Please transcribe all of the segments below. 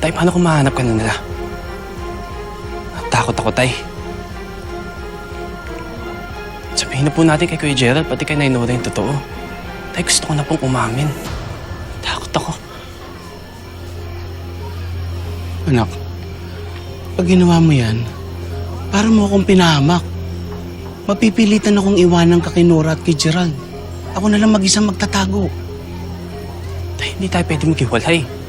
Tay, paano kung mahanap ka na nila? Takot ako, Tay. Sabihin na po natin kay Kuya Gerald, pati kay Nainora yung totoo. Tay, gusto ko na pong umamin. Takot ako. Anak, pag ginawa mo yan, para mo akong pinahamak. Mapipilitan akong iwanan ka kay Nora at kay Gerald. Ako na lang mag-isang magtatago. Tay, hindi tayo pwede maghiwalay.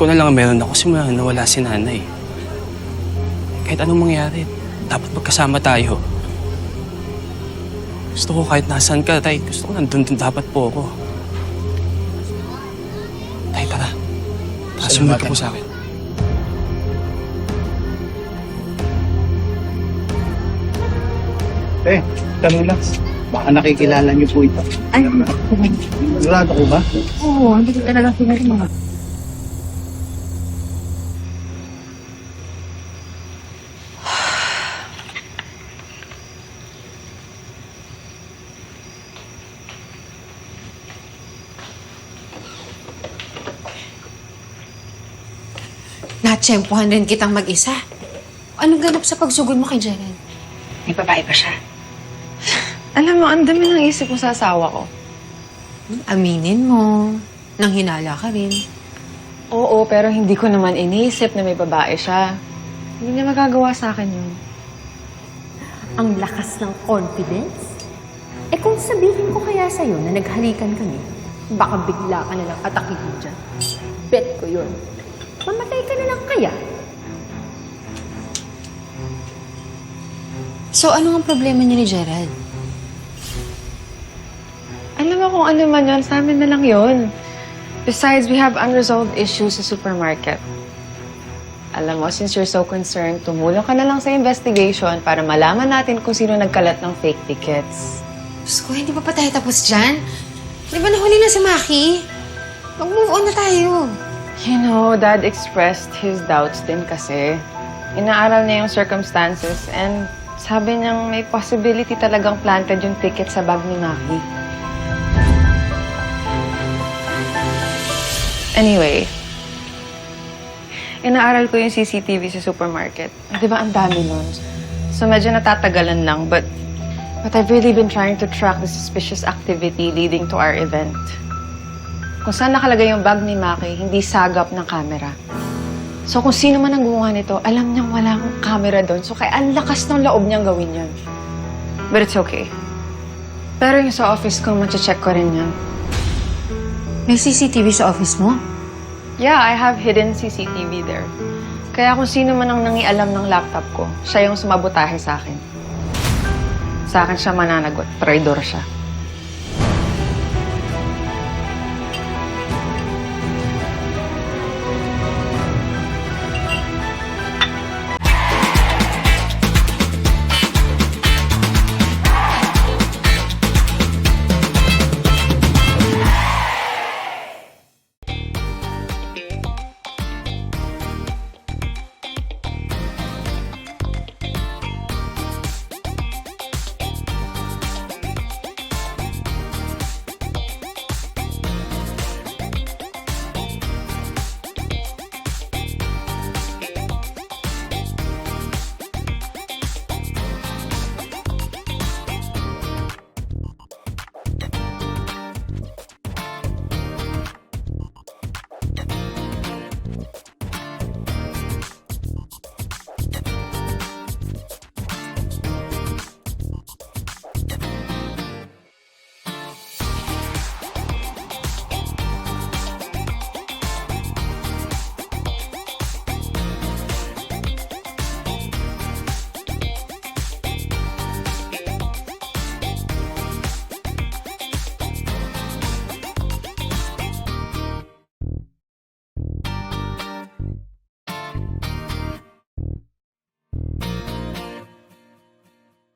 Ikaw na lang ang meron ako simula na nawala si nanay. Kahit anong mangyari, dapat magkasama tayo. Gusto ko kahit nasan ka, tay. Gusto ko nandun din dapat po ako. Tay, tara. Tara, sumunod ka po sa akin. Eh, tanong lang. Baka nakikilala niyo po ito. Ay, Sigurado ko ba? oo, hindi ko talaga pinarima. Natsyempohan rin kitang mag-isa. Anong ganap sa pagsugod mo kay Jeren? May babae pa siya. Alam mo, ang dami ng isip ko sa asawa ko. Aminin mo. Nang hinala ka rin. Oo, pero hindi ko naman iniisip na may babae siya. Hindi niya magagawa sa akin yun. ang lakas ng confidence? Eh kung sabihin ko kaya sa'yo na naghalikan kami, baka bigla ka na lang atakihin dyan. Bet ko yun. Ka na lang kaya. So, ano ang problema niyo ni Gerald? Alam mo kung ano man yun, sa amin na lang yun. Besides, we have unresolved issues sa supermarket. Alam mo, since you're so concerned, tumulong ka na lang sa investigation para malaman natin kung sino nagkalat ng fake tickets. Diyos ko, hindi pa pa tayo tapos dyan? Di ba nahuli na si Maki? Mag-move on na tayo. You know, Dad expressed his doubts din kasi. Inaaral niya yung circumstances and sabi niyang may possibility talagang planted yung ticket sa bag ni Maki. Anyway, inaaral ko yung CCTV sa supermarket. Di ba ang dami nun? So medyo natatagalan lang, but but I've really been trying to track the suspicious activity leading to our event. Kung saan nakalagay yung bag ni Maki, hindi sagap ng camera. So kung sino man ang gumawa nito, alam niyang walang camera doon. So kaya ang lakas ng loob niyang gawin yan. But it's okay. Pero yung sa office ko, check ko rin yan. May CCTV sa office mo? Yeah, I have hidden CCTV there. Kaya kung sino man ang nangialam ng laptop ko, siya yung sumabotahe sa akin. Sa akin siya mananagot. Traidor siya.